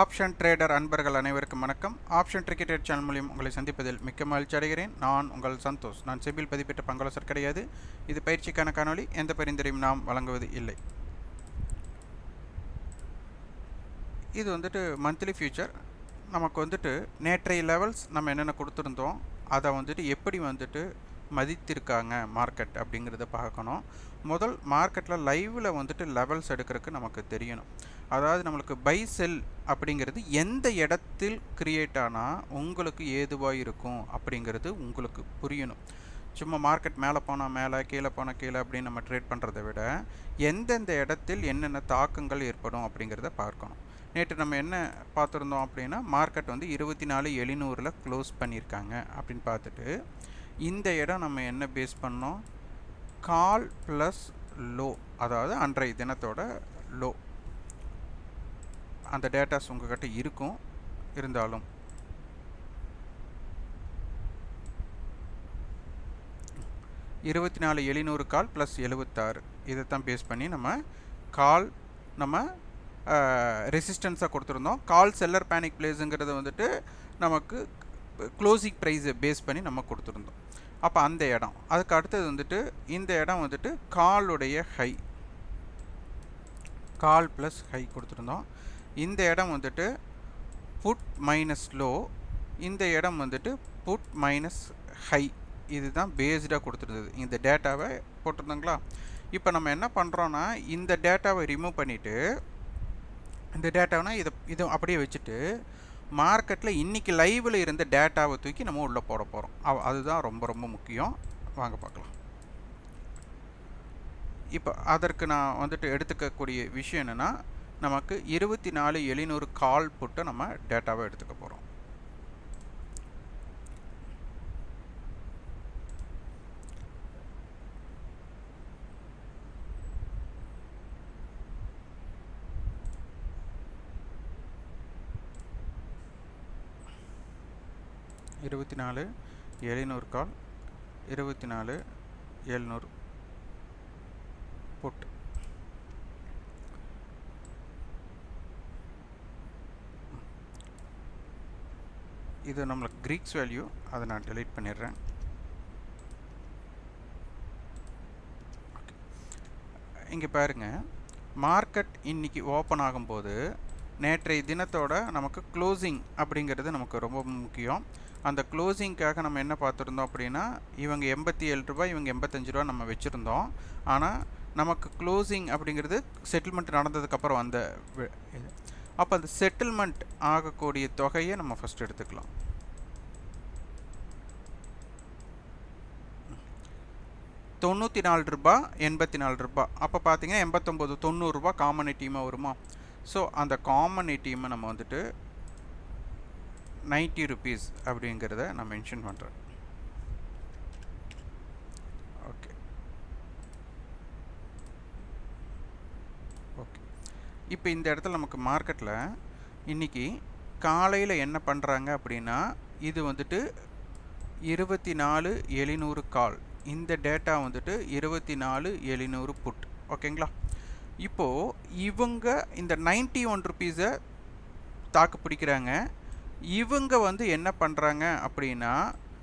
Option trader அன்பர்கள் அனைவருக்கும் வணக்கம். ஆப்ஷன் கிரிக்கெட் சேனல் மூலியம் உங்களை சந்திப்பதில் மிக்க மகிழ்ச்சி அடைகிறேன். நான் உங்கள் சந்தோஷ். நான் செபில் பதிப்பிட்ட பங்களாசர் கிடையாது. இது பயிற்சிக்கான காணொளி. எந்த பரிந்துரையும் நாம் வழங்குவது இல்லை. இது வந்துட்டு மந்த்லி ஃபியூச்சர் நமக்கு வந்துட்டு நேற்றைய லெவல்ஸ் நம்ம என்னென்ன கொடுத்துருந்தோம் அதை வந்துட்டு எப்படி வந்துட்டு மதித்திருக்காங்க மார்க்கெட் அப்படிங்கிறத பார்க்கணும். முதல் மார்க்கெட்டில் லைவில் வந்துட்டு லெவல்ஸ் எடுக்கிறதுக்கு நமக்கு தெரியணும். அதாவது நம்மளுக்கு பை செல் அப்படிங்கிறது எந்த இடத்தில் கிரியேட் ஆனால் உங்களுக்கு ஏதுவாக இருக்கும் அப்படிங்கிறது உங்களுக்கு புரியணும். சும்மா மார்க்கெட் மேலே போனால் மேலே கீழே போனால் கீழே அப்படின்னு நம்ம ட்ரேட் பண்ணுறதை விட எந்தெந்த இடத்தில் என்னென்ன தாக்கங்கள் ஏற்படும் அப்படிங்கிறத பார்க்கணும். நேற்று நம்ம என்ன பார்த்துருந்தோம் அப்படின்னா மார்க்கெட் வந்து இருபத்தி நாலு எழுநூறில் க்ளோஸ் பண்ணியிருக்காங்க அப்படின்னு பார்த்துட்டு இந்த இடம் நம்ம என்ன பேஸ் பண்ணோம்? கால் ப்ளஸ் லோ அதாவது அன்றைய தினத்தோட லோ அந்த டேட்டாஸ் உங்ககிட்ட இருக்கும் இருந்தாலும். இருபத்தி நாலு எழுநூறு கால் ப்ளஸ் எழுபத்தாறு இதை தான் பேஸ் பண்ணி நம்ம கால் நம்ம ரெசிஸ்டன்ஸாக கொடுத்துருந்தோம். கால் செல்லர் பேனிக் பிளேஸுங்கிறத வந்துட்டு நமக்கு க்ளோசிங் ப்ரைஸை பேஸ் பண்ணி நம்ம கொடுத்துருந்தோம். அப்போ அந்த இடம். அதுக்கு அடுத்தது வந்துட்டு இந்த இடம் வந்துட்டு காலுடைய ஹை கால் ப்ளஸ் ஹை கொடுத்துருந்தோம். இந்த இடம் வந்துட்டு புட் மைனஸ் லோ இந்த இடம் வந்துட்டு புட் மைனஸ் ஹை இதுதான் பேஸ்டாக கொடுத்துருந்தது. இந்த டேட்டாவை போட்டிருந்தாங்களா? இப்போ நம்ம என்ன பண்ணுறோன்னா இந்த டேட்டாவை ரிமூவ் பண்ணிவிட்டு இந்த டேட்டாவை இதை இதை அப்படியே வச்சுட்டு மார்க்கெட்டில் இன்றைக்கி லைவில் இருந்த டேட்டாவை தூக்கி நம்ம உள்ளே போட போகிறோம் அதுதான் ரொம்ப ரொம்ப முக்கியம். வாங்க பார்க்கலாம். இப்போ அதற்கு நான் வந்துட்டு எடுத்துக்கக்கூடிய விஷயம் என்னென்னா நமக்கு இருபத்தி நாலு எழுநூறு கால் புட்டு நம்ம டேட்டாவை எடுத்துக்க போகிறோம் இருபத்தி நாலு எழுநூறு கால் இருபத்தி நாலு எழுநூறு புட் இது நம்மளுக்கு க்ரீக்ஸ் வேல்யூ அதை நான் டெலீட் பண்ணிடுறேன். இங்கே பாருங்கள் மார்க்கெட் இன்றைக்கி ஓப்பன் ஆகும்போது நேற்றைய தினத்தோட நமக்கு க்ளோசிங் அப்படிங்கிறது நமக்கு ரொம்ப முக்கியம். அந்த க்ளோசிங்க்காக நம்ம என்ன பார்த்துருந்தோம் அப்படின்னா இவங்க எண்பத்தி ஏழு ரூபாய் இவங்க எண்பத்தஞ்சு ரூபா நம்ம வச்சுருந்தோம். ஆனால் நமக்கு க்ளோசிங் அப்படிங்கிறது செட்டில்மெண்ட் நடந்ததுக்கப்புறம் வந்த அப்போ அந்த செட்டில்மெண்ட் ஆகக்கூடிய தொகையை நம்ம ஃபஸ்ட் எடுத்துக்கலாம். தொண்ணூற்றி நாலு ரூபா எண்பத்தி நாலு ரூபா. அப்போ பார்த்தீங்கன்னா எண்பத்தொம்போது தொண்ணூறுரூபா காமன் ஏடிஎம்மாக வருமா? ஸோ அந்த காமன் டீமை நம்ம வந்துட்டு நைன்ட்டி ருபீஸ் அப்படிங்கிறத நான் மென்ஷன் பண்ணுறேன் ஓகே ஓகே இப்போ இந்த இடத்துல நமக்கு மார்க்கெட்டில் இன்றைக்கி காலையில் என்ன பண்ணுறாங்க அப்படின்னா இது வந்துட்டு இருபத்தி நாலு எழுநூறு கால் இந்த டேட்டா வந்துட்டு இருபத்தி நாலு எழுநூறு புட் ஓகேங்களா? இப்போது இவங்க இந்த நைன்ட்டி ஒன் ருபீஸை தாக்கு பிடிக்கிறாங்க. இவங்க வந்து என்ன பண்ணுறாங்க அப்படின்னா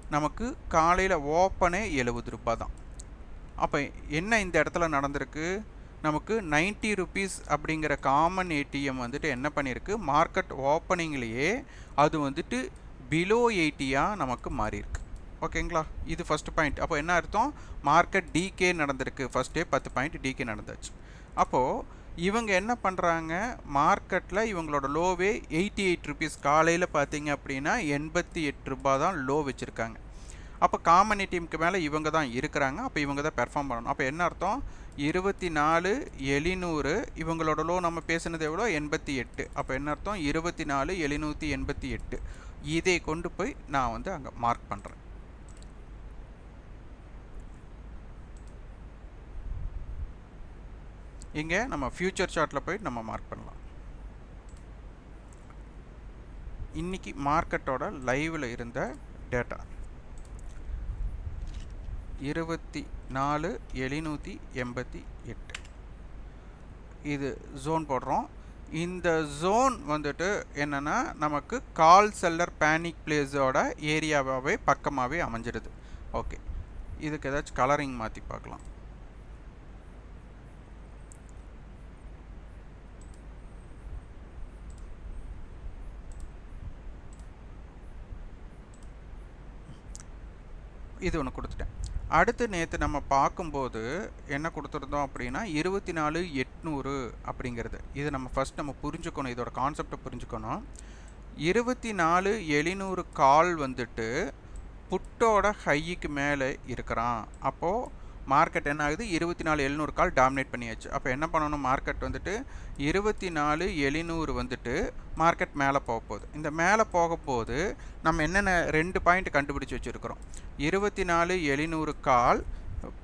நமக்கு காலையில் ஓப்பனே எழுபது ரூபா தான். அப்போ என்ன இந்த இடத்துல நடந்திருக்கு? நமக்கு நைன்ட்டி ருபீஸ் அப்படிங்கிற காமன் ஏடிஎம் வந்துட்டு என்ன பண்ணியிருக்கு? மார்க்கெட் ஓப்பனிங்லேயே அது வந்துட்டு பிலோ எயிட்டியாக நமக்கு மாறியிருக்கு. ஓகேங்களா? இது ஃபஸ்ட் பாயிண்ட் அப்போ என்ன அர்த்தம்? மார்க்கெட் டிகே நடந்திருக்கு. ஃபஸ்ட்டே பத்து பாயிண்ட் டிகே நடந்தாச்சு. அப்போது இவங்க என்ன பண்ணுறாங்க மார்க்கெட்டில் இவங்களோட லோவே எயிட்டி எயிட் ருபீஸ் காலையில் பார்த்தீங்க அப்படின்னா எண்பத்தி எட்டு ரூபா தான் லோ வச்சுருக்காங்க. அப்போ காமன் ஏடிஎம்க்கு மேலே இவங்க தான் இருக்கிறாங்க. அப்போ இவங்க தான் பெர்ஃபார்ம் பண்ணணும். அப்போ என்ன அர்த்தம்? இருபத்தி நாலு எழுநூறு இவங்களோட லோ நம்ம பேசுனது எவ்வளோ எண்பத்தி எட்டு. அப்போ என்ன அர்த்தம்? இருபத்தி நாலு எழுநூற்றி எண்பத்தி எட்டு. இதை கொண்டு போய் நான் வந்து அங்கே மார்க் பண்ணுறேன் இங்கே நம்ம ஃப்யூச்சர் சார்ட்டில் போய் நம்ம மார்க் பண்ணலாம். இன்றைக்கி மார்க்கெட்டோட லைவில் இருந்த டேட்டா இருபத்தி நாலு எழுநூற்றி எண்பத்தி எட்டு. இது ஜோன் போடுறோம். இந்த ஜோன் வந்துட்டு என்னென்னா நமக்கு கால் செல்லர் பேனிக் பிளேஸோட ஏரியாவாகவே பக்கமாகவே அமைஞ்சிடுது ஓகே இதுக்கு ஏதாச்சும் கலரிங் மாற்றி பார்க்கலாம். இது ஒன்று கொடுத்துட்டேன். அடுத்து நேற்று நம்ம பார்க்கும்போது என்ன கொடுத்துருந்தோம் அப்படின்னா இருபத்தி நாலு எட்நூறு அப்படிங்கிறது. இது நம்ம ஃபஸ்ட் நம்ம புரிஞ்சுக்கணும் இதோட கான்செப்டை புரிஞ்சுக்கணும். இருபத்தி நாலு எழுநூறு கால் வந்துட்டு புட்டோட ஹைக்கு மேலே இருக்கிறான். அப்போது மார்க்கெட் என்ன ஆகுது? இருபத்தி நாலு எழுநூறு கால் டாமினேட் பண்ணியாச்சு. அப்போ என்ன பண்ணணும்? மார்க்கெட் வந்துட்டு இருபத்தி நாலு எழுநூறு வந்துட்டு மார்க்கெட் மேலே போக போகுது. இந்த மேலே போகும்போது நம்ம என்னென்ன ரெண்டு பாயிண்ட் கண்டுபிடிச்சி வச்சுருக்கிறோம்? இருபத்தி நாலு எழுநூறு call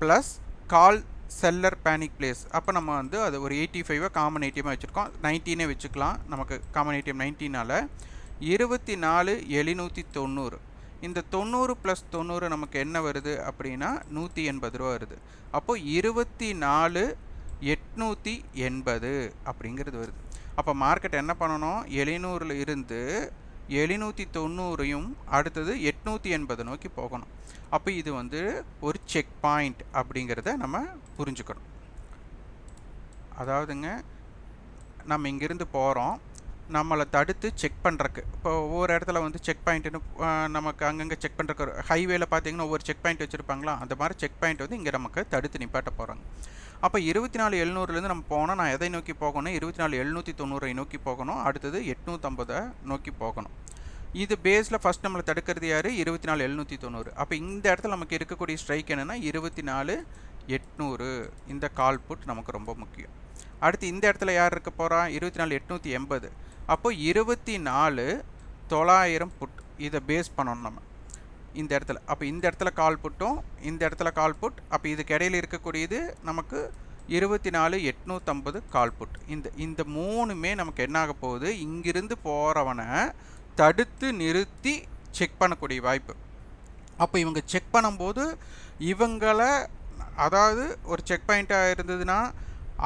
plus call seller panic place அப்போ நம்ம வந்து அது ஒரு எயிட்டி ஃபைவாக காமன் ஏடிஎம்மாக வச்சுருக்கோம். நைன்டீனே வச்சுக்கலாம். நமக்கு காமன் ஏடிஎம் நைன்டீனால் இருபத்தி நாலு எழுநூற்றி தொண்ணூறு. இந்த தொண்ணூறு ப்ளஸ் தொண்ணூறு நமக்கு என்ன வருது அப்படின்னா நூற்றி எண்பது ரூபா வருது. அப்போது இருபத்தி நாலு எட்நூற்றி எண்பது அப்படிங்கிறது வருது. அப்போ மார்க்கெட் என்ன பண்ணணும்? எழுநூறில் இருந்து எழுநூற்றி தொண்ணூறையும் அடுத்தது எட்நூற்றி எண்பது நோக்கி போகணும். அப்போ இது வந்து ஒரு செக் பாயிண்ட் அப்படிங்கிறத நம்ம புரிஞ்சுக்கணும். அதாவதுங்க நம்ம இங்கேருந்து போகிறோம் நம்மளை தடுத்து செக் பண்ணுறக்கு இப்போ ஒவ்வொரு இடத்துல வந்து செக் பாயிண்ட்டுன்னு நமக்கு அங்கங்கே செக் பண்ணுறக்கு ஹைவேல பார்த்தீங்கன்னா ஒவ்வொரு செக் பாயிண்ட் வச்சுருப்பாங்களா? அந்த மாதிரி செக் பாயிண்ட் வந்து இங்கே நமக்கு தடுத்து நிப்பாட்ட போகிறாங்க அப்போ இருபத்தி நாலு எழுநூறுலேருந்து நம்ம போனால் நான் எதை நோக்கி போகணும்? இருபத்தி நாலு எழுநூற்றி தொண்ணூறை நோக்கி போகணும். அடுத்தது எட்நூற்றம்பதை நோக்கி போகணும். இது பேஸில் ஃபஸ்ட் நம்மளை தடுக்கிறது யார்? இருபத்தி நாலு எழுநூற்றி தொண்ணூறு அப்போ இந்த இடத்துல நமக்கு இருக்கக்கூடிய ஸ்ட்ரைக் என்னென்னா இருபத்தி நாலு எட்நூறு. இந்த கால் புட் நமக்கு ரொம்ப முக்கியம். அடுத்து இந்த இடத்துல யார் இருக்க போகிறா இருபத்தி நாலு எட்நூற்றி எண்பது. அப்போ இருபத்தி நாலு தொள்ளாயிரம் புட் இதை பேஸ் பண்ணணும் நம்ம. இந்த இடத்துல. அப்போ இந்த இடத்துல கால் புட்டும் இந்த இடத்துல கால் புட் அப்போ இதுக்கு இடையில இருக்கக்கூடியது நமக்கு இருபத்தி நாலு எட்நூற்றம்பது கால் புட் இந்த இந்த மூணுமே நமக்கு என்ன ஆக போகுது? இங்கிருந்து போகிறவனை தடுத்து நிறுத்தி செக் பண்ணக்கூடிய வாய்ப்பு. அப்போ இவங்க செக் பண்ணும்போது இவங்களை அதாவது ஒரு செக் பாயிண்ட்டாக இருந்ததுன்னா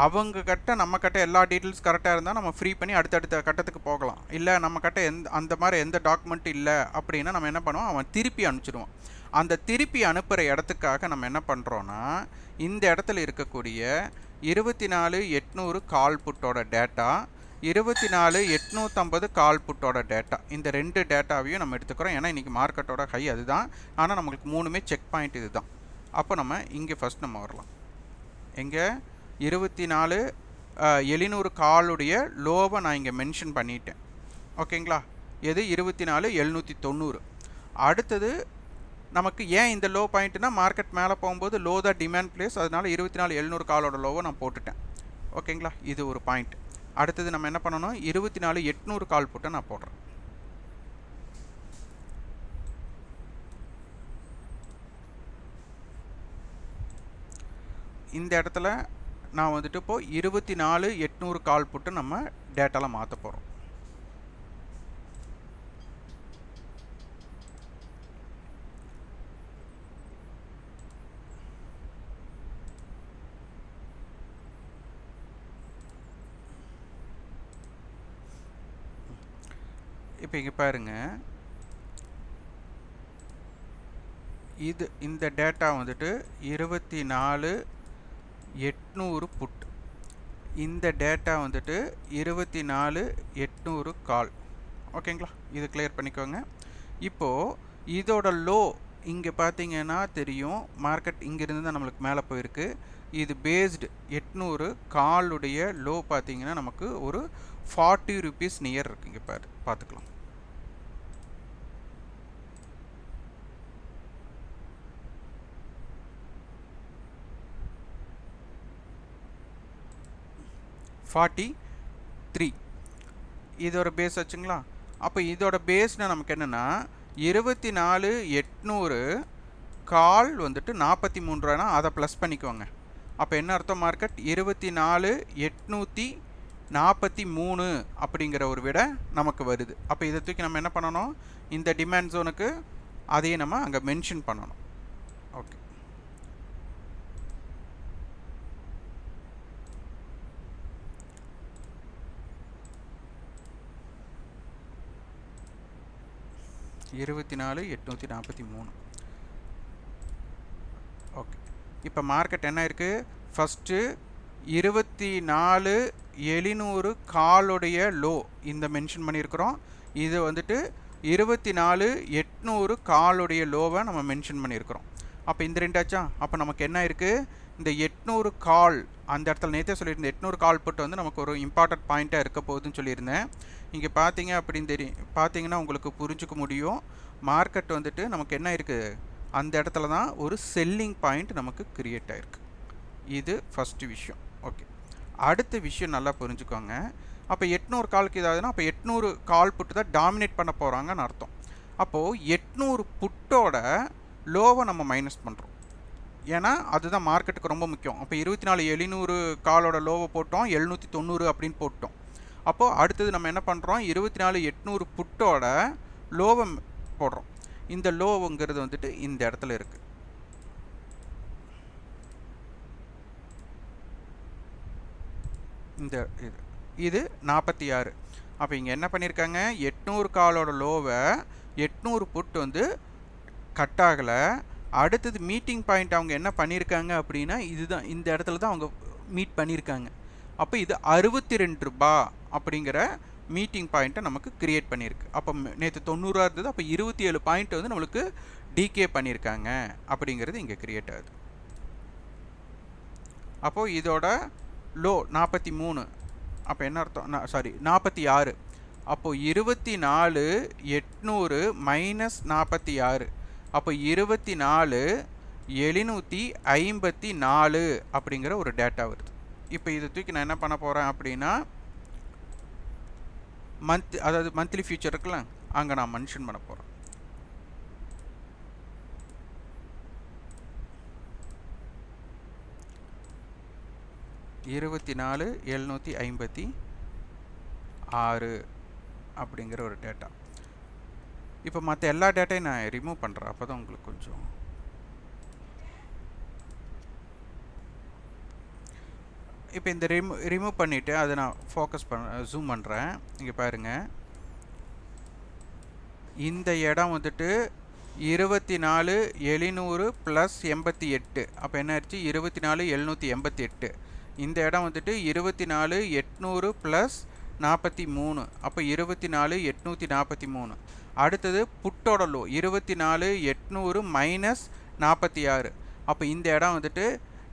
அவங்க கிட்ட நம்ம கிட்ட எல்லா டீட்டெயில்ஸ் கரெக்டாக இருந்தால் நம்ம ஃப்ரீ பண்ணி அடுத்தடுத்த கட்டத்துக்கு போகலாம். இல்லை நம்ம கிட்ட எந்த அந்த மாதிரி எந்த டாக்குமெண்ட் இல்லை அப்படின்னா நம்ம என்ன பண்ணுவோம்? அவன் திருப்பி அனுப்பிச்சிடுவான். அந்த திருப்பி அனுப்புகிற இடத்துக்காக நம்ம என்ன பண்ணுறோன்னா இந்த இடத்துல இருக்கக்கூடிய இருபத்தி நாலு எட்நூறு கால் புட்டோட டேட்டா இருபத்தி நாலு எட்நூற்றம்பது கால் புட்டோட டேட்டா இந்த ரெண்டு டேட்டாவையும் நம்ம எடுத்துக்கிறோம். ஏன்னா இன்றைக்கி மார்க்கெட்டோட ஹை அதுதான். ஆனால் நம்மளுக்கு மூணுமே செக் பாயிண்ட் இதுதான். அப்போ நம்ம இங்கே ஃபஸ்ட் நம்ம வரலாம். எங்கே? இருபத்தி நாலு எழுநூறு காலுடைய லோவை நான் இங்கே மென்ஷன் பண்ணிட்டேன். ஓகேங்களா? எது? இருபத்தி நாலு எழுநூற்றி தொண்ணூறு. அடுத்தது நமக்கு ஏன் இந்த லோ பாயிண்ட்னா மார்க்கெட் மேலே போகும்போது லோ தான் டிமாண்ட் பிளேஸ் அதனால இருபத்தி நாலு எழுநூறு காலோட லோவை நான் போட்டுட்டேன். ஓகேங்களா? இது ஒரு பாயிண்ட் அடுத்தது நம்ம என்ன பண்ணணும்? இருபத்தி நாலு எட்நூறு கால் போட்டு நான் போடுறேன். இந்த இடத்துல நான் வந்துட்டு இப்போது இருபத்தி நாலு எட்நூறு கால் போட்டு நம்ம டேட்டாவில் மாற்ற போகிறோம் இப்போ இங்கே பாருங்க. இது இந்த டேட்டா வந்துட்டு இருபத்தி நாலு எட்நூறு புட் இந்த டேட்டா வந்துட்டு இருபத்தி நாலு எட்நூறு கால். ஓகேங்களா இது கிளியர் பண்ணிக்கோங்க. இப்போது இதோட லோ இங்கே பார்த்தீங்கன்னா தெரியும். மார்க்கெட் இங்கேருந்து தான் நம்மளுக்கு மேலே போயிருக்கு. இது பேஸ்டு எட்நூறு காலுடைய லோ பார்த்தீங்கன்னா நமக்கு ஒரு ஃபார்ட்டி ருபீஸ் நியர் இருக்குங்க பாரு பார்த்துக்கலாம் ஃபார்ட்டி த்ரீ இதோட பேஸ் வச்சுங்களா? அப்போ இதோட பேஸ்னால் நமக்கு என்னென்னா இருபத்தி நாலு எட்நூறு கால் வந்துட்டு நாற்பத்தி மூணு ரூபானா அதை ப்ளஸ் பண்ணிக்குவாங்க அப்போ என்ன அர்த்தம் மார்க்கெட் இருபத்தி நாலு எட்நூற்றி நாற்பத்தி மூணு அப்படிங்கிற ஒரு விட நமக்கு வருது. அப்போ இதை தூக்கி நம்ம என்ன பண்ணணும்? இந்த டிமாண்ட் ஜோனுக்கு அதையும் நம்ம அங்கே மென்ஷன் பண்ணணும். ஓகே இருபத்தி நாலு எட்நூற்றி நாற்பத்தி மூணு. ஓகே. இப்போ மார்க்கெட் என்ன இருக்குது ஃபஸ்ட்டு இருபத்தி நாலு எழுநூறு காலுடைய லோ இந்த மென்ஷன் பண்ணியிருக்கிறோம். இது வந்துட்டு இருபத்தி நாலு எட்நூறு காலுடைய லோவை நம்ம மென்ஷன் பண்ணியிருக்கிறோம். அப்போ இந்த ரெண்டாச்சா அப்போ நமக்கு என்ன இருக்குது இந்த எட்நூறு கால் அந்த இடத்துல நேற்றே சொல்லியிருந்தேன் எட்நூறு கால் புட்டு வந்து நமக்கு ஒரு இம்பார்ட்டன்ட் பாயிண்ட்டாக இருக்க போகுதுன்னு சொல்லியிருந்தேன். இங்கே பார்த்தீங்க அப்படின்னு தெரியும் பார்த்தீங்கன்னா உங்களுக்கு புரிஞ்சுக்க முடியும். மார்க்கெட் வந்துட்டு நமக்கு என்ன இருக்குது அந்த இடத்துல தான் ஒரு செல்லிங் பாயிண்ட் நமக்கு க்ரியேட் ஆகிருக்கு இது ஃபஸ்ட்டு விஷயம். ஓகே அடுத்த விஷயம் நல்லா புரிஞ்சுக்கோங்க. அப்போ எட்நூறு காலுக்கு இதாகுதுன்னா அப்போ எட்நூறு கால் புட்டு தான் டாமினேட் பண்ண போகிறாங்கன்னு அர்த்தம். அப்போது எட்நூறு புட்டோட லோவை நம்ம மைனஸ் பண்ணுறோம் ஏன்னா அதுதான் மார்க்கெட்டுக்கு ரொம்ப முக்கியம். அப்போ இருபத்தி நாலு எழுநூறு காலோட லோவை போட்டோம் எழுநூற்றி தொண்ணூறு அப்படின்னு போட்டோம். அப்போது அடுத்தது நம்ம என்ன பண்ணுறோம் இருபத்தி நாலு எட்நூறு புட்டோட லோவை போடுறோம். இந்த லோவுங்கிறது வந்துட்டு இந்த இடத்துல இருக்குது இந்த இது இது நாற்பத்தி ஆறு. அப்போ இங்கே என்ன பண்ணியிருக்காங்க எட்நூறு காலோட லோவை எட்நூறு புட் வந்து கட் ஆகலை. அடுத்தது மீட்டிங் பாயிண்ட் அவங்க என்ன பண்ணியிருக்காங்க அப்படின்னா இதுதான் இந்த இடத்துல தான் அவங்க மீட் பண்ணியிருக்காங்க. அப்போ இது அறுபத்தி ரெண்டு ரூபா அப்படிங்கிற மீட்டிங் பாயிண்ட்டை நமக்கு கிரியேட் பண்ணியிருக்கு. அப்போ நேற்று தொண்ணூறாக இருந்தது அப்போ இருபத்தி ஏழு பாயிண்ட் வந்து நம்மளுக்கு டிகே பண்ணியிருக்காங்க அப்படிங்கிறது இங்கே கிரியேட் ஆகுது. அப்போது இதோட லோ நாற்பத்தி மூணு அப்போ என்ன அர்த்தம்? சாரி நாற்பத்தி ஆறு அப்போது இருபத்தி நாலு எட்நூறு மைனஸ் நாற்பத்தி ஆறு அப்போ இருபத்தி நாலு எழுநூற்றி ஐம்பத்தி நாலு அப்படிங்கிற ஒரு டேட்டா வருது. இப்போ இதை தூக்கி நான் என்ன பண்ண போகிறேன் அப்படின்னா மந்த் அதாவது மந்த்லி ஃபியூச்சர் இருக்குல்ல அங்கே நான் மென்ஷன் பண்ண போகிறேன் இருபத்தி நாலு எழுநூற்றி ஐம்பத்தி ஆறு அப்படிங்கிற ஒரு டேட்டா இப்போ மற்ற எல்லா டேட்டையும் நான் ரிமூவ் பண்ணுறேன் அப்போ தான் உங்களுக்கு கொஞ்சம் இப்போ இந்த ரிமூ ரிமூவ் பண்ணிவிட்டு அதை நான் ஃபோக்கஸ் பண்ண ஜூம் பண்ணுறேன் இங்கே பாருங்கள் இந்த இடம் வந்துட்டு இருபத்தி நாலு எழுநூறு ப்ளஸ் எண்பத்தி எட்டு. அப்போ என்ன ஆயிடுச்சு? இருபத்தி நாலு எழுநூற்றி எண்பத்தி எட்டு. இந்த இடம் வந்துட்டு இருபத்தி நாலு எட்நூறு ப்ளஸ் நாற்பத்தி மூணு. அப்போ இருபத்தி நாலு எட்நூற்றி நாற்பத்தி மூணு. அடுத்தது புட்டோட லோ இருபத்தி நாலு எட்நூறு மைனஸ் நாற்பத்தி ஆறு அப்போ இந்த இடம் வந்துட்டு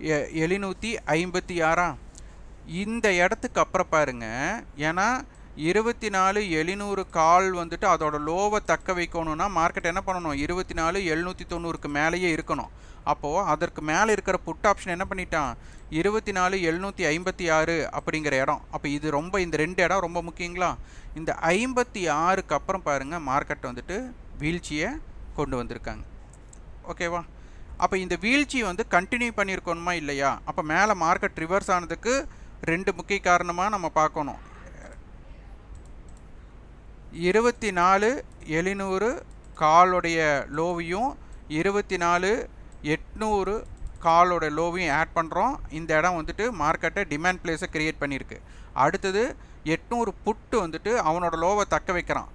எ எழுநூற்றி ஐம்பத்தி ஆறா இந்த இடத்துக்கு அப்புறம் பாருங்க. ஏன்னா இருபத்தி நாலு எழுநூறு கால் வந்துட்டு அதோட லோவை தக்க வைக்கணும்னா மார்க்கெட் என்ன பண்ணணும்? இருபத்தி நாலு எழுநூற்றி தொண்ணூறுக்கு மேலேயே இருக்கணும். அப்போது அதற்கு மேலே இருக்கிற புட் ஆப்ஷன் என்ன பண்ணிட்டான்? இருபத்தி நாலு எழுநூற்றி ஐம்பத்தி ஆறு அப்படிங்கிற இடம். அப்போ இது ரொம்ப இந்த ரெண்டு இடம் ரொம்ப முக்கியங்களா? இந்த ஐம்பத்தி ஆறுக்கு அப்புறம் பாருங்கள் மார்க்கெட் வந்துட்டு வீழ்ச்சியை கொண்டு வந்திருக்காங்க. ஓகேவா அப்போ இந்த வீழ்ச்சி வந்து கண்டினியூ பண்ணியிருக்கணுமா இல்லையா? அப்போ மேலே மார்க்கெட் ரிவர்ஸ் ஆனதுக்கு ரெண்டு முக்கிய காரணமாக நம்ம பார்க்கணும். இருபத்தி நாலு எழுநூறு காலுடைய லோவியும் இருபத்தி நாலு எட்நூறு காலோட லோவையும் ஆட் பண்ணுறோம் இந்த இடம் வந்துட்டு மார்க்கெட்டை டிமாண்ட் பிளேஸை க்ரியேட் பண்ணியிருக்கு. அடுத்தது எட்நூறு புட்டு வந்துட்டு அவனோட லோவை தக்க வைக்கிறான்.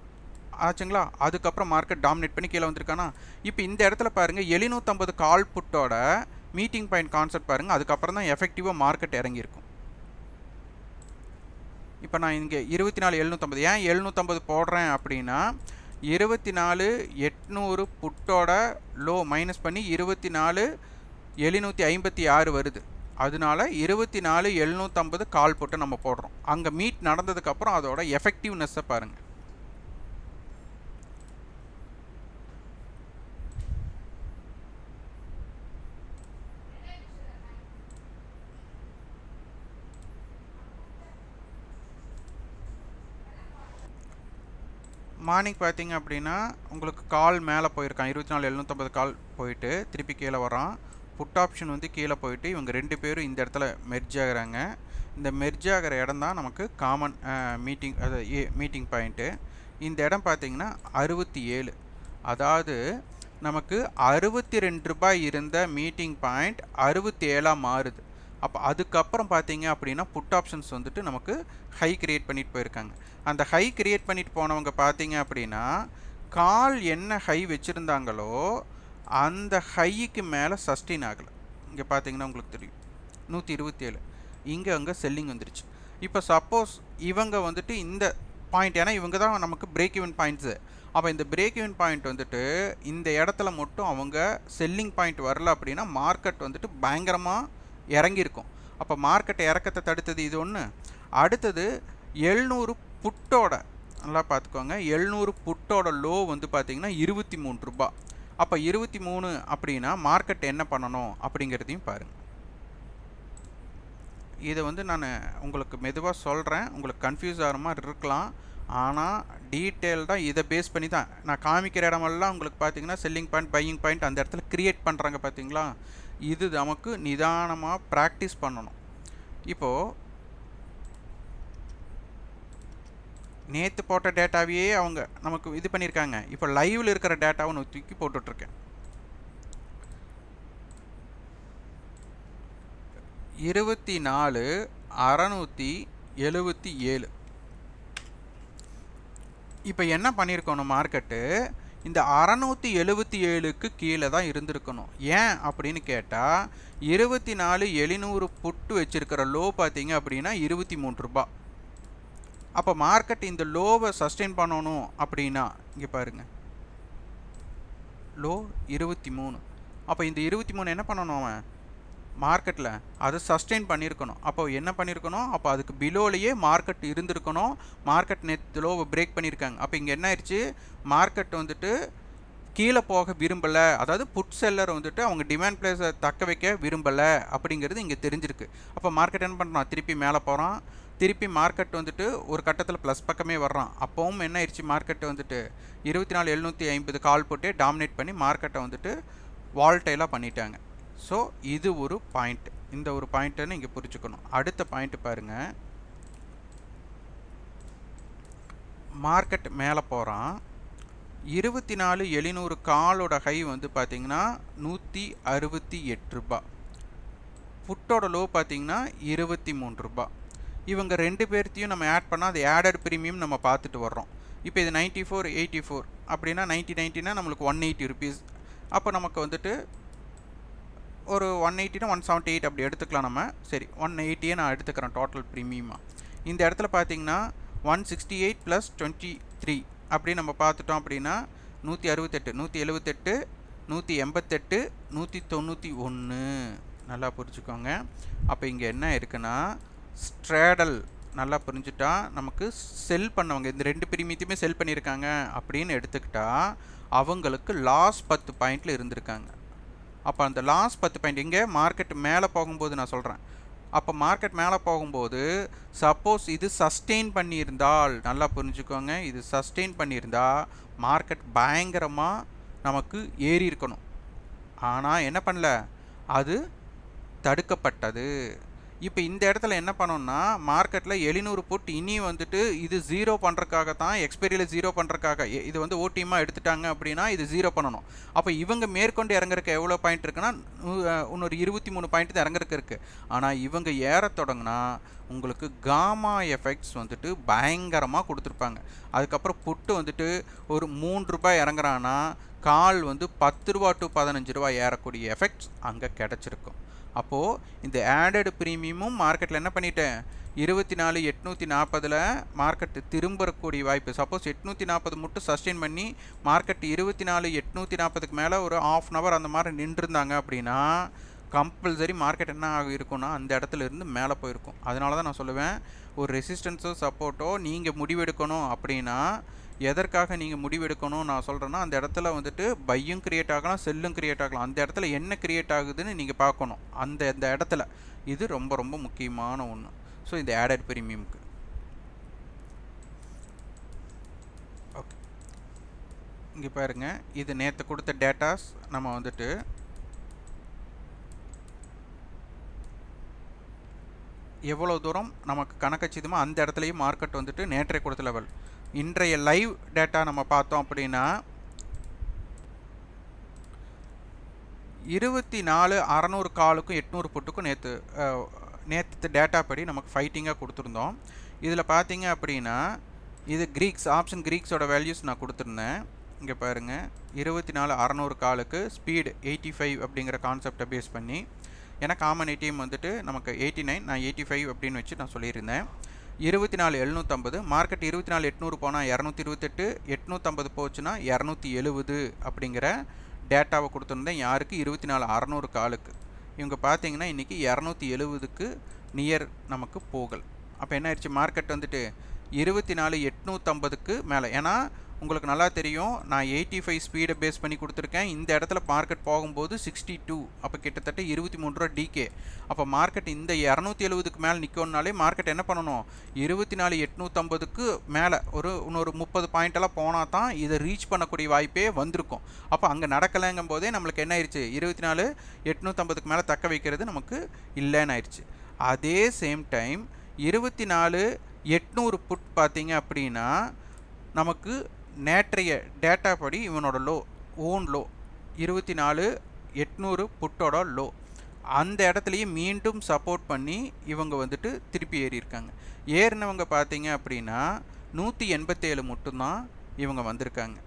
ஆச்சுங்களா? அதுக்கப்புறம் மார்க்கெட் டாமினேட் பண்ணி கீழே வந்திருக்கானா? இப்போ இந்த இடத்துல பாருங்கள் எழுநூற்றம்பது கால் புட்டோட மீட்டிங் பாயிண்ட் கான்செப்ட் பாருங்கள் அதுக்கப்புறம் தான் எஃபெக்டிவாக மார்க்கெட் இறங்கியிருக்கும். இப்போ நான் இங்கே இருபத்தி நாலு எழுநூற்றம்பது ஏன் எழுநூற்றம்பது போடுறேன் அப்படின்னா இருபத்தி நாலு எட்நூறு புட்டோட லோ மைனஸ் பண்ணி இருபத்தி நாலு எழுநூற்றி ஐம்பத்தி ஆறு வருது. அதனால இருபத்தி நாலு எழுநூற்றம்பது கால் போட்டு நம்ம போடுறோம். அங்கே மீட் நடந்ததுக்கப்புறம் அதோட எஃபெக்டிவ்னஸ்ஸை பாருங்கள் மார்னிங் பார்த்தீங்க அப்படின்னா உங்களுக்கு கால் மேலே போயிருக்கான். இருபத்தி நாலு எழுநூற்றம்பது கால் போயிட்டு திருப்பி கீழே வரான் புட் ஆப்ஷன் வந்து கீழே போயிட்டு இவங்க ரெண்டு பேரும் இந்த இடத்துல மெர்ஜ் ஆகுறாங்க. இந்த மெர்ஜ் ஆகிற இடம் தான் நமக்கு காமன் மீட்டிங் அது ஏ மீட்டிங் பாயிண்ட்டு இந்த இடம் பார்த்தீங்கன்னா அறுபத்தி ஏழு. அதாவது நமக்கு அறுபத்தி ரெண்டு ரூபாய் இருந்த மீட்டிங் பாயிண்ட் அறுபத்தி ஏழாக மாறுது. அப்போ அதுக்கப்புறம் பார்த்தீங்க அப்படின்னா புட் ஆப்ஷன்ஸ் வந்துட்டு நமக்கு ஹை கிரியேட் பண்ணிட்டு போயிருக்காங்க. அந்த ஹை கிரியேட் பண்ணிட்டு போனவங்க பார்த்தீங்க அப்படின்னா கால் என்ன ஹை வச்சுருந்தாங்களோ அந்த ஹைக்கு மேலே சஸ்டெயின் ஆகலை. இங்கே பார்த்தீங்கன்னா உங்களுக்கு தெரியும். நூற்றி இருபத்தி ஏழு இங்கே அங்கே செல்லிங் வந்துருச்சு. இப்போ சப்போஸ் இவங்க வந்துட்டு இந்த பாயிண்ட் ஏன்னா இவங்க தான் நமக்கு பிரேக் ஈவன் பாயிண்ட்ஸு அப்போ இந்த பிரேக் ஈவன் பாயிண்ட் வந்துட்டு இந்த இடத்துல மட்டும் அவங்க செல்லிங் பாயிண்ட் வரல அப்படின்னா மார்க்கெட் வந்துட்டு பயங்கரமாக இறங்கியிருக்கும். அப்போ மார்க்கெட் இறக்கத்தை தடுத்தது இது ஒன்று அடுத்தது எழுநூறு புட்டோட நல்லா பார்த்துக்கோங்க. எழுநூறு புட்டோட லோ வந்து பார்த்திங்கன்னா இருபத்தி மூணு ரூபா. அப்போ இருபத்தி மூணு அப்படின்னா மார்க்கெட் என்ன பண்ணணும் அப்படிங்கிறதையும் பாருங்கள் இதை வந்து நான் உங்களுக்கு மெதுவாக சொல்கிறேன் உங்களுக்கு கன்ஃபியூஸ் ஆகிற மாதிரி இருக்கலாம். ஆனால் டீட்டெயில்டாக இதை பேஸ் பண்ணி தான். நான் காமிக்கிற இடமெல்லாம் உங்களுக்கு பார்த்தீங்கன்னா செல்லிங் பாயிண்ட் பையிங் பாயிண்ட் அந்த இடத்துல க்ரியேட் பண்ணுறாங்க பார்த்தீங்களா? இது நமக்கு நிதானமாக ப்ராக்டிஸ் பண்ணணும். இப்போது நேற்று போட்ட டேட்டாவையே அவங்க நமக்கு இது பண்ணியிருக்காங்க. இப்போ லைவில் இருக்கிற டேட்டாவை நான் தூக்கி போட்டுட்ருக்கேன். இருபத்தி நாலு அறநூற்றி எழுபத்தி ஏழு. இப்போ என்ன பண்ணியிருக்கணும் மார்க்கெட்டு? இந்த அறநூற்றி எழுபத்தி ஏழுக்கு கீழே தான் இருந்திருக்கணும். ஏன் அப்படின்னு கேட்டால் இருபத்தி நாலு எழுநூறு புட்டு வச்சுருக்கிற லோ பார்த்தீங்க அப்படின்னா இருபத்தி மூணு ரூபாய் அப்போ மார்க்கெட் இந்த லோவை சஸ்டெயின் பண்ணணும் அப்படின்னா இங்கே பாருங்கள் லோ இருபத்தி மூணு. அப்போ இந்த இருபத்தி மூணு என்ன பண்ணணும் அவன்? மார்க்கெட்டில் அதை சஸ்டெயின் பண்ணியிருக்கணும் அப்போ என்ன பண்ணியிருக்கணும் அப்போ அதுக்கு பிலோலேயே மார்க்கெட் இருந்திருக்கணும். மார்க்கெட் நெத் லோவை பிரேக் பண்ணியிருக்காங்க அப்போ இங்கே என்ன ஆயிடுச்சு மார்க்கெட் வந்துட்டு கீழே போக விரும்பலை. அதாவது புட் செல்லர் வந்துட்டு அவங்க டிமாண்ட் பிளேஸை தக்க வைக்க விரும்பலை அப்படிங்கிறது இங்கே தெரிஞ்சிருக்கு. அப்போ மார்க்கெட் என்ன பண்ணுறான் திருப்பி மேலே போகிறான் திருப்பி மார்க்கெட் வந்துட்டு ஒரு கட்டத்தில் ப்ளஸ் பக்கமே வர்றான். அப்போவும் என்ன ஆயிடுச்சு? மார்க்கெட்டு வந்துட்டு இருபத்தி நாலு எழுநூற்றி ஐம்பது கால் போட்டு டாமினேட் பண்ணி மார்க்கெட்டை வந்துட்டு வால்டைலாக பண்ணிட்டாங்க. ஸோ இது ஒரு பாயிண்ட் இந்த ஒரு பாயிண்ட்டை இங்கே புரிஞ்சுக்கணும். அடுத்த பாயிண்ட் பாருங்கள் மார்க்கெட் மேலே போகிறான் இருபத்தி நாலு எழுநூறு காலோட ஹை வந்து பார்த்திங்கன்னா நூற்றி அறுபத்தி எட்டு ரூபா புட்டோட லோ பார்த்தீங்கன்னா இருபத்தி மூணு ரூபா இவங்க ரெண்டு பேர்த்தையும் நம்ம ஆட் பண்ணால் அது ஆடட் ப்ரீமியம் நம்ம பார்த்துட்டு வர்றோம். இப்போ இது நைன்ட்டி ஃபோர் எயிட்டி ஃபோர் அப்படின்னா நைன்ட்டி நைன்ட்டினா நம்மளுக்கு ஒன் எயிட்டி ருபீஸ் அப்போ நமக்கு வந்துட்டு ஒரு ஒன் எயிட்டினா ஒன் செவன்ட்டி எயிட் அப்படி எடுத்துக்கலாம் நம்ம. சரி ஒன் எயிட்டியே நான் எடுத்துக்கிறேன் டோட்டல் ப்ரீமியமாக இந்த இடத்துல பார்த்தீங்கன்னா one sixty eight plus twenty three அப்படி நம்ம பார்த்துட்டோம் அப்படின்னா நூற்றி அறுபத்தெட்டு நூற்றி எழுபத்தெட்டு நூற்றி எண்பத்தெட்டு நூற்றி தொண்ணூற்றி ஒன்று. நல்லா புரிஞ்சுக்கோங்க. அப்போ இங்கே என்ன இருக்குன்னா ஸ்ட்ரேடல் நல்லா புரிஞ்சுட்டா நமக்கு செல் பண்ணவங்க இந்த ரெண்டு பிரிமியத்தையுமே செல் பண்ணியிருக்காங்க அப்படின்னு எடுத்துக்கிட்டா அவங்களுக்கு லாஸ் பத்து பாயிண்டில் இருந்திருக்காங்க. அப்போ அந்த லாஸ் பத்து பாயிண்ட் எங்கே மார்க்கெட் மேலே போகும்போது நான் சொல்கிறேன் அப்போ மார்க்கெட் மேலே போகும்போது சப்போஸ் இது சஸ்டெயின் பண்ணியிருந்தால் நல்லா புரிஞ்சுக்கோங்க இது சஸ்டெயின் பண்ணியிருந்தால் மார்க்கெட் பயங்கரமாக நமக்கு ஏறி இருக்கணும் ஆனால் என்ன பண்ணல? அது தடுக்கப்பட்டது. இப்போ இந்த இடத்துல என்ன பண்ணோம்னா மார்க்கெட்டில் எழுநூறு புட் இனி வந்துட்டு இது ஜீரோ பண்ணுறக்காக தான் எக்ஸ்பைரியில் ஜீரோ பண்ணுறக்காக இது வந்து ஓடிஎம்மாக எடுத்துட்டாங்க அப்படின்னா இது ஜீரோ பண்ணணும். அப்போ இவங்க மேற்கொண்டு இறங்குறக்கு எவ்வளோ பாயிண்ட் இருக்குன்னா இன்னொரு இருபத்தி மூணு பாயிண்ட் தான் இறங்குறக்கு இருக்குது ஆனால் இவங்க ஏற தொடங்கினா உங்களுக்கு காமா எஃபெக்ட்ஸ் வந்துட்டு பயங்கரமாக கொடுத்துருப்பாங்க. அதுக்கப்புறம் புட்டு வந்துட்டு ஒரு மூன்று ரூபாய் இறங்குறான்னா கால் வந்து பத்து ரூபா டு பதினஞ்சு ரூபா ஏறக்கூடிய எஃபெக்ட்ஸ் அங்கே கிடச்சிருக்கும். அப்போது இந்த ஆடட் ப்ரீமியமும் மார்க்கெட்டில் என்ன பண்ணிட்டேன்? இருபத்தி நாலு எட்நூற்றி நாற்பதில் மார்க்கெட்டு திரும்பக்கூடிய வாய்ப்பு. சப்போஸ் எட்நூற்றி நாற்பது மட்டும் சஸ்டெயின் பண்ணி மார்க்கெட் இருபத்தி நாலு எட்நூற்றி நாற்பதுக்கு மேலே ஒரு ஆஃப் அன் ஹவர் அந்த மாதிரி நின்றுருந்தாங்க அப்படின்னா கம்பல்சரி மார்க்கெட் என்ன ஆக இருக்கும்னா அந்த இடத்துல இருந்து மேலே போயிருக்கும். அதனால தான் நான் சொல்லுவேன் ஒரு ரெசிஸ்டன்ஸோ சப்போர்ட்டோ நீங்கள் முடிவெடுக்கணும் அப்படின்னா எதற்காக நீங்கள் முடிவெடுக்கணும்னு நான் சொல்கிறேன்னா அந்த இடத்துல வந்துட்டு பையும் கிரியேட் ஆகலாம் செல்லும் க்ரியேட் ஆகலாம். அந்த இடத்துல என்ன க்ரியேட் ஆகுதுன்னு நீங்கள் பார்க்கணும். அந்த அந்த இடத்துல. இது ரொம்ப ரொம்ப முக்கியமான ஒன்று ஸோ இந்த ஆடட் ப்ரீமியம்க்கு ஓகே இங்கே பாருங்க. இது நேற்று கொடுத்த டேட்டாஸ் நம்ம வந்துட்டு எவ்வளோ தூரம் நமக்கு கணக்கச்சிதமோ அந்த இடத்துலையும் மார்க்கெட் வந்துட்டு நேற்றைய கொடுத்த லெவல் இன்றைய லைவ் டேட்டா நம்ம பார்த்தோம் அப்படின்னா இருபத்தி நாலு அறநூறு காலுக்கும் எட்நூறு புட்டுக்கும் நேற்று நேற்று டேட்டா படி நமக்கு ஃபைட்டிங்காக கொடுத்துருந்தோம். இதில் பார்த்தீங்க அப்படின்னா இது க்ரீக்ஸ் ஆப்ஷன் க்ரீக்ஸோட வேல்யூஸ் நான் கொடுத்துருந்தேன். இங்கே பாருங்கள் இருபத்தி நாலு அறநூறு காலுக்கு ஸ்பீடு எயிட்டி ஃபைவ் அப்படிங்கிற கான்செப்டை பேஸ் பண்ணி ஏன்னா காமன் ஏடிஎம் வந்துட்டு நமக்கு எயிட்டி நைன் நான் எயிட்டி ஃபைவ் அப்படின்னு வச்சு நான் சொல்லியிருந்தேன். இருபத்தி நாலு எழுநூற்றம்பது மார்க்கெட் இருபத்தி நாலு எட்நூறு போனால் இரநூத்தி இருபத்தெட்டு எட்நூற்றம்பது போச்சுன்னா இரநூத்தி எழுபது அப்படிங்கிற டேட்டாவை கொடுத்துருந்தேன். யாருக்கு? இருபத்தி நாலு அறநூறு காலுக்கு. இவங்க பார்த்தீங்கன்னா இன்றைக்கி இரநூத்தி எழுபதுக்கு நியர் நமக்கு போகல். அப்போ என்ன ஆயிடுச்சு? மார்க்கெட் வந்துட்டு இருபத்தி நாலு எட்நூற்றம்பதுக்கு மேலே. ஏன்னா உங்களுக்கு நல்லா தெரியும். நான் எயிட்டி ஃபைவ் ஸ்பீடை பேஸ் பண்ணி கொடுத்துருக்கேன். இந்த இடத்துல மார்க்கெட் போகும்போது சிக்ஸ்டி டூ அப்போ கிட்டத்தட்ட இருபத்தி மூணு ரூபா டிகே அப்போ மார்க்கெட் இந்த இரநூத்தி எழுபதுக்கு மேலே நிற்கணுனாலே மார்க்கெட் என்ன பண்ணணும்? இருபத்தி நாலு எட்நூற்றம்பதுக்கு மேலே ஒரு இன்னொரு முப்பது பாயிண்டெல்லாம் போனால் தான் இதை ரீச் பண்ணக்கூடிய வாய்ப்பே வந்திருக்கும். அப்போ அங்கே நடக்கலைங்கும் போதே நம்மளுக்கு என்ன ஆயிடுச்சு இருபத்தி நாலு எட்நூற்றம்பதுக்கு மேலே தக்க வைக்கிறது நமக்கு இல்லைன்னு ஆயிடுச்சு அதே சேம் டைம் இருபத்தி நாலு எட்நூறு புட் பார்த்தீங்க அப்படின்னா நமக்கு நேற்றைய டேட்டா படி இவனோட லோ ஓன் லோ இருபத்தி நாலு எட்நூறு புட்டோட லோ அந்த இடத்துலையே மீண்டும் சப்போர்ட் பண்ணி இவங்க வந்துட்டு திருப்பி ஏறியிருக்காங்க. ஏறினவங்க பார்த்தீங்க அப்படின்னா நூற்றி எண்பத்தேழு மட்டும்தான் இவங்க வந்திருக்காங்க.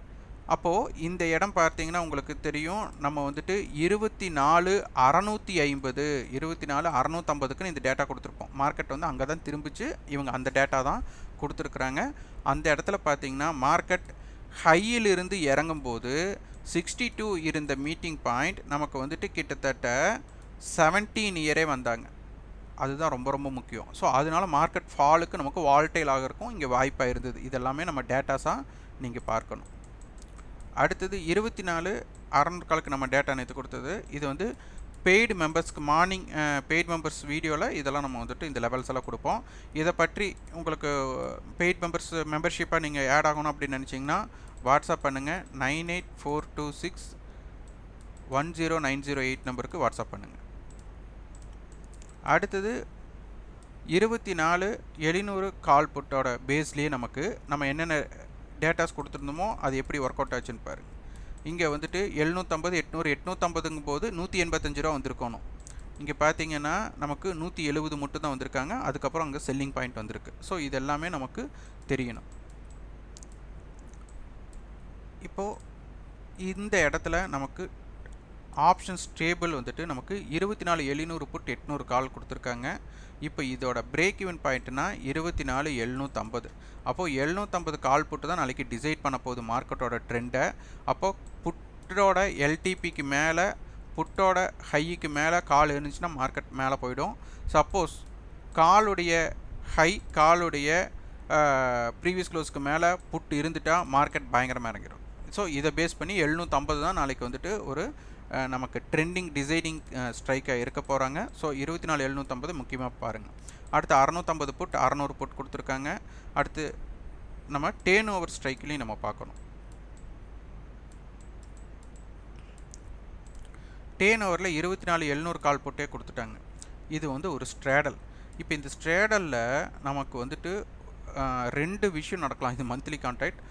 அப்போது இந்த இடம் பார்த்தீங்கன்னா உங்களுக்கு தெரியும் நம்ம வந்துட்டு இருபத்தி நாலு அறநூற்றி ஐம்பது இருபத்தி நாலு அறநூற்றம்பதுக்குன்னு இந்த டேட்டா கொடுத்துருப்போம். மார்க்கெட் வந்து அங்கே தான் திரும்பிச்சு இவங்க அந்த டேட்டா தான் கொடுத்துருக்குறாங்க. அந்த இடத்துல பார்த்தீங்கன்னா மார்க்கெட் ஹையிலிருந்து இறங்கும்போது சிக்ஸ்டி டூ இருந்த மீட்டிங் பாயிண்ட் நமக்கு வந்துட்டு கிட்டத்தட்ட செவன்டீன் இயரே வந்தாங்க. அதுதான் ரொம்ப ரொம்ப முக்கியம். ஸோ அதனால மார்க்கெட் ஃபாலுக்கு நமக்கு வால்டைல் ஆகிறக்கும் இங்கே வாய்ப்பாக இருந்தது. இதெல்லாமே நம்ம டேட்டாஸாக நீங்கள் பார்க்கணும். அடுத்தது இருபத்தி நாலு அறநூறு காலுக்கு நம்ம டேட்டா நேற்று கொடுத்தது. இது வந்து பெய்டு மெம்பர்ஸ்க்கு மார்னிங் பெய்ட் மெம்பர்ஸ் வீடியோவில் இதெல்லாம் நம்ம வந்துட்டு இந்த லெவல்ஸ் எல்லாம் கொடுப்போம். இதை பற்றி உங்களுக்கு பெய்ட் மெம்பர்ஸ் மெம்பர்ஷிப்பாக நீங்கள் ஆட் ஆகணும் அப்படின்னு நினச்சிங்கன்னா வாட்ஸ்அப் பண்ணுங்கள் nine eight four two six one zero nine zero eight நம்பருக்கு வாட்ஸ்அப் பண்ணுங்கள் அடுத்தது இருபத்தி நாலு எழுநூறு கால் புட்டோட பேஸ்லேயே நமக்கு நம்ம என்னென்ன டேட்டாஸ் கொடுத்துருந்தோமோ அது எப்படி ஒர்க் அவுட் ஆச்சுன்னு பாருங்கள் இங்கே வந்துட்டு எழுநூற்றம்பது எட்நூறு எட்நூற்றம்பதுங்கும் போது நூற்றி எண்பத்தஞ்சு ரூபா வந்திருக்கணும். இங்கே பார்த்தீங்கன்னா நமக்கு நூற்றி எழுபது மட்டும் தான் வந்திருக்காங்க. அதுக்கப்புறம் அங்கே செல்லிங் பாயிண்ட் வந்திருக்கு. ஸோ இது எல்லாமே நமக்கு தெரியணும். இப்போது இந்த இடத்துல நமக்கு ஆப்ஷன்ஸ் டேபிள் வந்துட்டு நமக்கு இருபத்தி நாலு எழுநூறு புட் எட்நூறு கால் கொடுத்துருக்காங்க. இப்போ இதோட பிரேக் இவன் பாயிண்ட்னா இருபத்தி நாலு எழுநூற்றம்பது அப்போது எழுநூற்றம்பது கால் புட்டு தான் நாளைக்கு டிசைட் பண்ண போகுது மார்க்கெட்டோட ட்ரெண்டை அப்போது புட்டோட எல்டிபிக்கு மேலே புட்டோட ஹைக்கு மேலே கால் இருந்துச்சுன்னா மார்க்கெட் மேலே போயிடும். சப்போஸ் காலுடைய ஹை காலுடைய ப்ரீவியஸ் க்ளோஸ்க்கு மேலே புட் இருந்துட்டால் மார்க்கெட் பயங்கரமாக இறங்கிடும். ஸோ இதை பேஸ் பண்ணி எழுநூற்றம்பது தான் நாளைக்கு வந்துட்டு ஒரு நமக்கு ட்ரெண்டிங் டிசைனிங் ஸ்ட்ரைக்காக இருக்க போகிறாங்க ஸோ இருபத்தி நாலு எழுநூற்றம்பது முக்கியமாக பாருங்கள் அடுத்து அறநூற்றம்பது புட் அறநூறு புட் கொடுத்துருக்காங்க. அடுத்து நம்ம டேன் ஓவர் ஸ்ட்ரைக்லேயும் நம்ம பார்க்கணும். டேன் ஓவரில் இருபத்தி நாலு எழுநூறு கால் போட்டே கொடுத்துட்டாங்க. இது வந்து ஒரு ஸ்ட்ரேடல் இப்போ இந்த ஸ்ட்ரேடலில் நமக்கு வந்துட்டு ரெண்டு விஷயம் நடக்கலாம். இது மந்த்லி கான்ட்ராக்ட்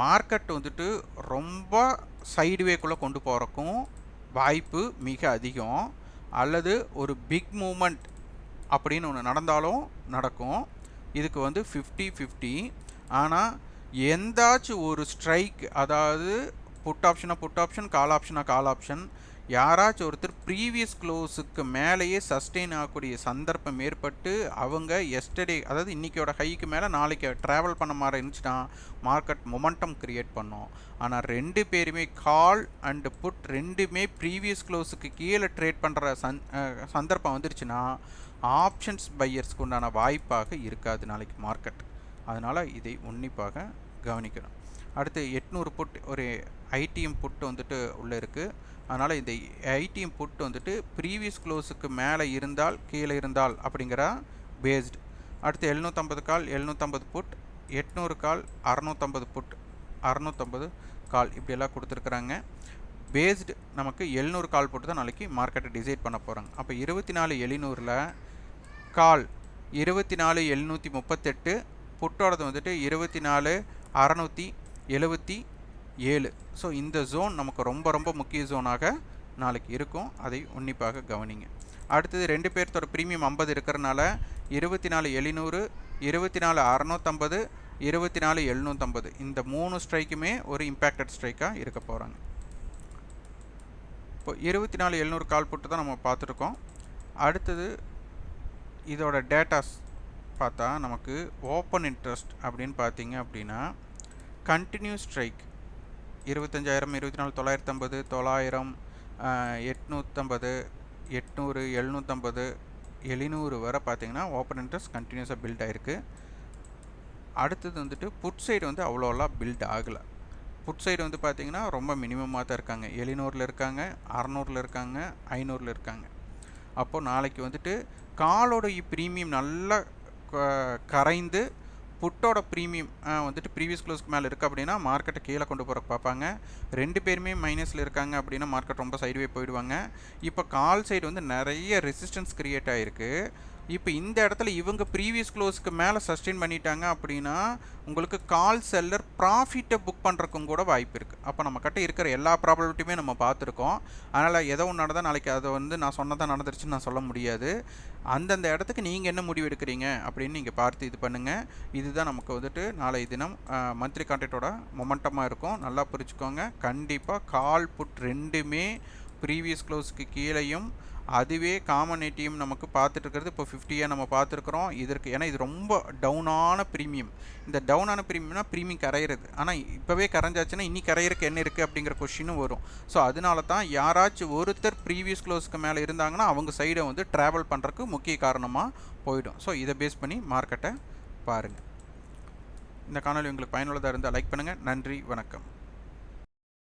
மார்க்கெட் வந்துட்டு ரொம்ப சைடுவேக்குள்ளே கொண்டு போகிறக்கும் வாய்ப்பு மிக அதிகம். அல்லது ஒரு பிக் மூமெண்ட் அப்படின்னு ஒன்று நடந்தாலும் நடக்கும். இதுக்கு வந்து ஃபிஃப்டி ஃபிஃப்டி ஆனால் எந்தாச்சும் ஒரு ஸ்ட்ரைக் அதாவது புட் ஆப்ஷனாக புட் ஆப்ஷன் கால் ஆப்ஷனாக கால் ஆப்ஷன் யாராச்சும் ஒருத்தர் ப்ரீவியஸ் க்ளோஸுக்கு மேலேயே சஸ்டெயின் ஆகக்கூடிய சந்தர்ப்பம் ஏற்பட்டு அவங்க எஸ்டர்டே அதாவது இன்றைக்கியோட ஹைக்கு மேலே நாளைக்கு ட்ராவல் பண்ண மாதிரி இருந்துச்சுன்னா மார்க்கெட் மொமெண்டம் க்ரியேட் பண்ணோம். ஆனால் ரெண்டு பேருமே கால் அண்டு புட் ரெண்டுமே ப்ரீவியஸ் க்ளோஸுக்கு கீழே ட்ரேட் பண்ணுற சந் சந்தர்ப்பம் வந்துருச்சுன்னா ஆப்ஷன்ஸ் பையர்ஸ்க்கு உண்டான வாய்ப்பாக இருக்காது நாளைக்கு மார்க்கெட் அதனால் இதை உன்னிப்பாக கவனிக்கணும். அடுத்து எட்நூறு புட் ஒரு ஐடிஎம் புட்டு வந்துட்டு உள்ளே இருக்குது அதனால் இந்த ஐடிஎம் புட் வந்துட்டு ப்ரீவியஸ் க்ளோஸுக்கு மேலே இருந்தால் கீழே இருந்தால் அப்படிங்கிற பேஸ்டு. அடுத்து எழுநூற்றம்பது கால் எழுநூற்றம்பது புட் எட்நூறு கால் அறநூற்றம்பது புட் அறநூற்றம்பது கால் இப்படியெல்லாம் கொடுத்துருக்குறாங்க. பேஸ்டு நமக்கு எழுநூறு கால் போட்டு தான் நாளைக்கு மார்க்கெட்டை டிசைட் பண்ண போகிறாங்க அப்போ இருபத்தி நாலு எழுநூறில் கால் இருபத்தி நாலு எழுநூற்றி முப்பத்தெட்டு புட்டோடது வந்துட்டு இருபத்தி நாலு அறநூற்றி எழுபத்தி ஏழு. ஸோ இந்த ஜோன் நமக்கு ரொம்ப ரொம்ப முக்கிய ஜோனாக நாளைக்கு இருக்கும். அதை உன்னிப்பாக கவனிங்க. அடுத்தது ரெண்டு பேர்த்தோட ப்ரீமியம் ஐம்பது இருக்கிறனால இருபத்தி நாலு எழுநூறு இருபத்தி நாலு அறநூற்றம்பது இருபத்தி நாலு எழுநூற்றம்பது இந்த மூணு ஸ்ட்ரைக்குமே ஒரு இம்பேக்டட் ஸ்ட்ரைக்காக இருக்க போகிறாங்க இப்போ இருபத்தி நாலு எழுநூறு கால் போட்டு தான் நம்ம பார்த்துருக்கோம். அடுத்தது இதோட டேட்டாஸ் பார்த்தா நமக்கு ஓப்பன் இன்ட்ரெஸ்ட் அப்படின்னு பார்த்தீங்க அப்படின்னா கண்டினியூஸ் ஸ்ட்ரைக் இருபத்தஞ்சாயிரம் இருபத்தி நாலு தொள்ளாயிரத்தம்பது தொள்ளாயிரம் எட்நூற்றம்பது எட்நூறு எழுநூற்றம்பது எழுநூறு வரை பார்த்தீங்கன்னா ஓப்பன் இன்ட்ரெஸ்ட் கண்டினியூஸாக பில்ட் ஆகிருக்கு அடுத்தது வந்துட்டு புட் சைடு வந்து அவ்வளோலாம் பில்ட் ஆகலை. புட் சைடு வந்து பார்த்திங்கன்னா ரொம்ப மினிமமாக தான் இருக்காங்க. எழுநூறில் இருக்காங்க அறநூறில் இருக்காங்க ஐநூறில் இருக்காங்க. அப்போது நாளைக்கு வந்துட்டு காலோட ப்ரீமியம் நல்லா கரைந்து புட்டோட ப்ரீமியம் வந்துட்டு ப்ரீவியஸ் க்ளோஸ்க்கு மேலே இருக்குது அப்படின்னா மார்க்கெட்டை கீழே கொண்டு போகிற பார்ப்பாங்க. ரெண்டு பேருமே மைனஸில் இருக்காங்க அப்படின்னா மார்க்கெட் ரொம்ப சைடுவே போயிடுவாங்க. இப்போ கால் சைடு வந்து நிறைய ரெசிஸ்டன்ஸ் க்ரியேட் ஆகிருக்கு இப்போ இந்த இடத்துல இவங்க ப்ரீவியஸ் க்ளோஸ்க்கு மேலே சஸ்டெயின் பண்ணிட்டாங்க அப்படின்னா உங்களுக்கு கால் செல்லர் ப்ராஃபிட்டை புக் பண்ணுறக்கும் கூட வாய்ப்பு இருக்குது அப்போ நம்ம கிட்ட இருக்கிற எல்லா ப்ராபபிலிட்டியுமே நம்ம பார்த்துருக்கோம். அதனால் எதோ ஒன்று நடந்தால் நாளைக்கு அதை வந்து நான் சொன்னதாக நடந்துருச்சுன்னு நான் சொல்ல முடியாது. அந்தந்த இடத்துக்கு நீங்கள் என்ன முடிவு எடுக்கிறீங்க அப்படின்னு நீங்கள் பார்த்து இது பண்ணுங்கள் இதுதான் நமக்கு வந்துட்டு நாளை தினம் மந்த்லி கான்ட்ராக்டோட மொமெண்டமாக இருக்கும். நல்லா புரிச்சுக்கோங்க கண்டிப்பாக கால் புட் ரெண்டுமே ப்ரீவியஸ் க்ளோஸ்க்கு கீழேயும் அதுவே காமன் ஏடிஎம் நமக்கு பார்த்துட்டு இருக்கிறது இப்போ ஃபிஃப்டியாக நம்ம பார்த்துருக்குறோம். இதற்கு ஏன்னா இது ரொம்ப டவுனான ப்ரீமியம் இந்த டவுனான ப்ரீமியம்னா ப்ரீமியம் கரையிறது. ஆனால் இப்போவே கரைஞ்சாச்சுன்னா இன்னி கரையிறக்கு என்ன இருக்குது அப்படிங்கிற கொஷினும் வரும். ஸோ அதனால தான் யாராச்சும் ஒருத்தர் ப்ரீவியஸ் க்ளோஸ்க்கு மேலே இருந்தாங்கன்னா அவங்க சைடை வந்து ட்ராவல் பண்ணுறதுக்கு முக்கிய காரணமாக போயிடும். ஸோ இதை பேஸ் பண்ணி மார்க்கெட்டை பாருங்கள் இந்த காணொலி உங்களுக்கு பயனுள்ளதாக இருந்தால் லைக் பண்ணுங்கள் நன்றி வணக்கம்.